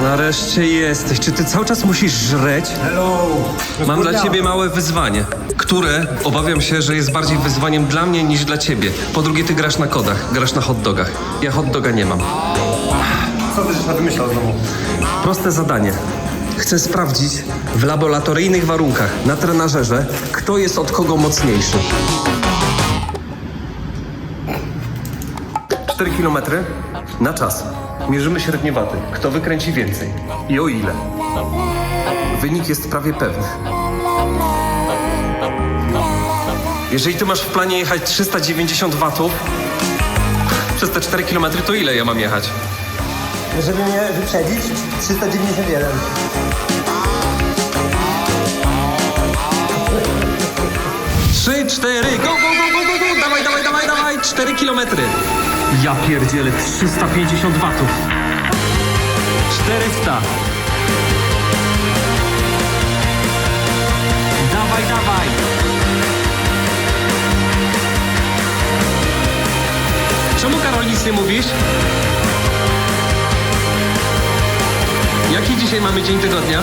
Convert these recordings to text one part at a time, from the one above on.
Wreszcie jesteś. Czy ty cały czas musisz żreć? Hello! Mam dla ciebie małe wyzwanie, które obawiam się, że jest bardziej wyzwaniem dla mnie niż dla ciebie. Po drugie, ty grasz na kodach, grasz na hot dogach. Ja hot doga nie mam. Co ty żeś wymyślał znowu? Proste zadanie. Chcę sprawdzić w laboratoryjnych warunkach na trenażerze, kto jest od kogo mocniejszy. 4 km na czas. Mierzymy średnie waty. Kto wykręci więcej i o ile. Wynik jest prawie pewny. Jeżeli ty masz w planie jechać 390 watów przez te 4 km, to ile ja mam jechać? Żeby mnie wyprzedzić, 391. Trzy, cztery, go, go, go, go, go, go, dawaj, dawaj, dawaj, dawaj, cztery kilometry. Ja pierdzielę, 350 watów. 400. Dawaj, dawaj. Czemu Karol nic nie mówisz? Jaki dzisiaj mamy dzień tygodnia?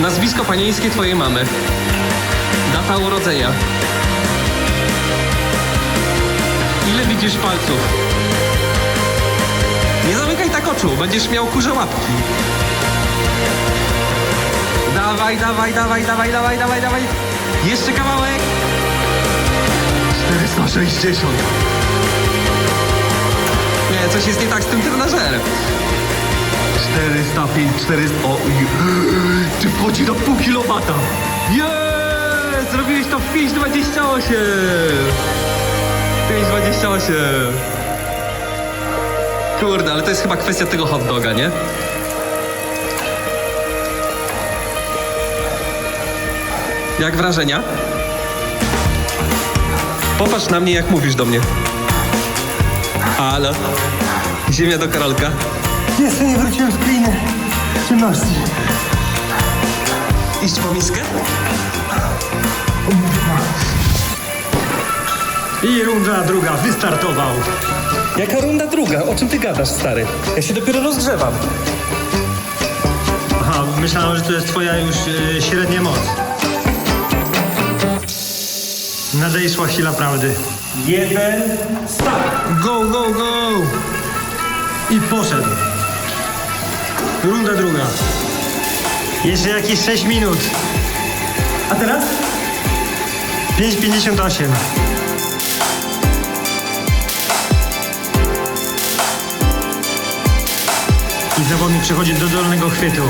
Nazwisko panieńskie twojej mamy. Data urodzenia. Palców? Nie zamykaj tak oczu, będziesz miał kurze łapki. Dawaj, dawaj, dawaj, dawaj, dawaj, dawaj, dawaj. Jeszcze kawałek. 460. Nie, coś jest nie tak z tym trenażerem. 405, 400. O, ty wchodzi do pół kilowata. Jest! Zrobiłeś to w 5,28. 5,28. Kurde, ale to jest chyba kwestia tego hot doga, nie? Jak wrażenia? Popatrz na mnie, jak mówisz do mnie. Halo? Ziemia do Karolka. Jeszcze nie wróciłem z kliny czynności. Iść po miskę? I runda druga, wystartował. Jaka runda druga? O czym ty gadasz, stary? Ja się dopiero rozgrzewam. Aha, myślałem, że to jest twoja już y, średnia moc. Nadejszła chwila prawdy. Jeden, start! Go, go, go! I poszedł. Runda druga. Jeszcze jakieś 6 minut. A teraz? 5,58. I zawodnik przechodzi do dolnego chwytu.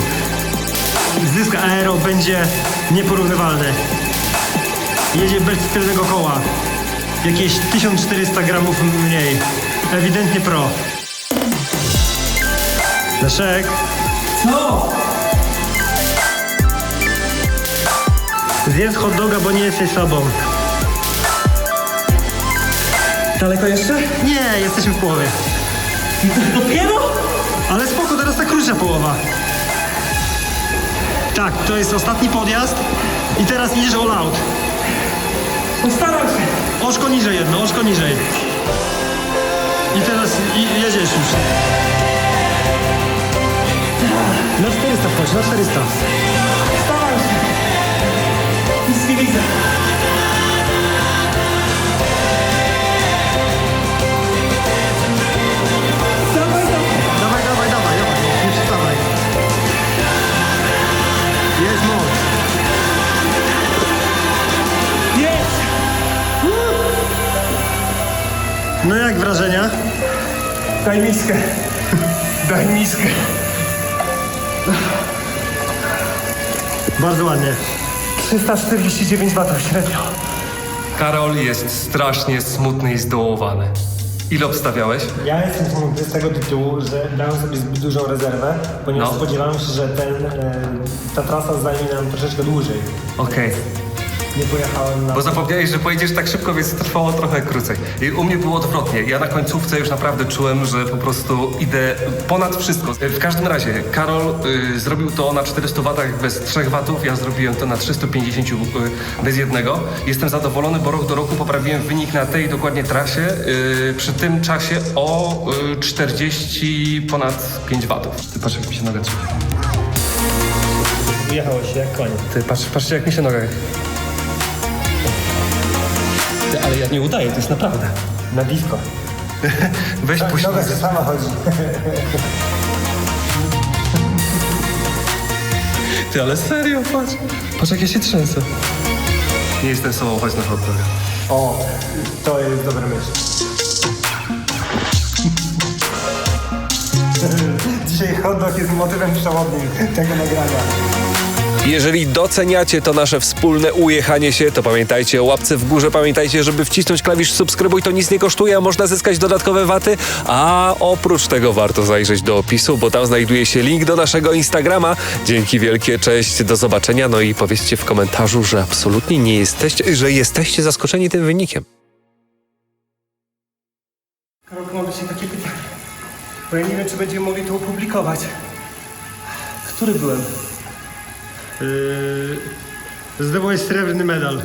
Zysk aero będzie nieporównywalny. Jedzie bez tylnego koła. Jakieś 1400 gramów mniej. Ewidentnie pro. Leszek. Co? Zjedz hot doga, bo nie jesteś sobą. Daleko jeszcze? Nie, jesteśmy w połowie. Dopiero? Ale spoko, teraz ta krótsza połowa. Tak, to jest ostatni podjazd i teraz idziesz all out. Postaram się. Oczko niżej jedno, oczko niżej. I teraz i, jedziesz już. Na 400 wchodź, na 400. No jak wrażenia? Daj miskę. Daj miskę. Bardzo ładnie. 349 watów średnio. Karol jest strasznie smutny i zdołowany. Ile obstawiałeś? Ja jestem smutny z tego tytułu, że dałem sobie zbyt dużą rezerwę, ponieważ No. spodziewałem się, że ten, e, ta trasa zajmie nam troszeczkę dłużej. Okej. Nie pojechałem na... Bo zapomniałeś, że pojedziesz tak szybko, więc trwało trochę krócej. I u mnie było odwrotnie. Ja na końcówce już naprawdę czułem, że po prostu idę ponad wszystko. W każdym razie, Karol y, zrobił to na 400 watach bez 3 watów, ja zrobiłem to na 350 y, bez jednego. Jestem zadowolony, bo rok do roku poprawiłem wynik na tej dokładnie trasie. Y, przy tym czasie o y, 40 ponad 5 watów. Ty patrz, jak mi się noga trzyma. Wyjechałeś jak koniec. Ty patrz, patrzcie, jak mi się noga... ja nie udaję, to jest naprawdę. Na blisko. Weź puść Noga sama chodzi. Ty, ale serio, patrz. Patrz, jak ja się trzęsę. Nie jestem sobą, chodź na hot doga. O, to jest dobry myśl. Dzisiaj hot dog jest motywem przewodnim tego nagrania. Jeżeli doceniacie to nasze wspólne ujechanie się, to pamiętajcie o łapce w górze, pamiętajcie, żeby wcisnąć klawisz subskrybuj, to nic nie kosztuje, a można zyskać dodatkowe waty, a oprócz tego warto zajrzeć do opisu, bo tam znajduje się link do naszego Instagrama. Dzięki wielkie, cześć, do zobaczenia, no i powiedzcie w komentarzu, że absolutnie nie jesteście, że jesteście zaskoczeni tym wynikiem. Karolku, mam do takie pytanie. Bo ja nie wiem, czy będziemy mogli to opublikować. Który byłem? Yy, zdobyłeś srebrny medal.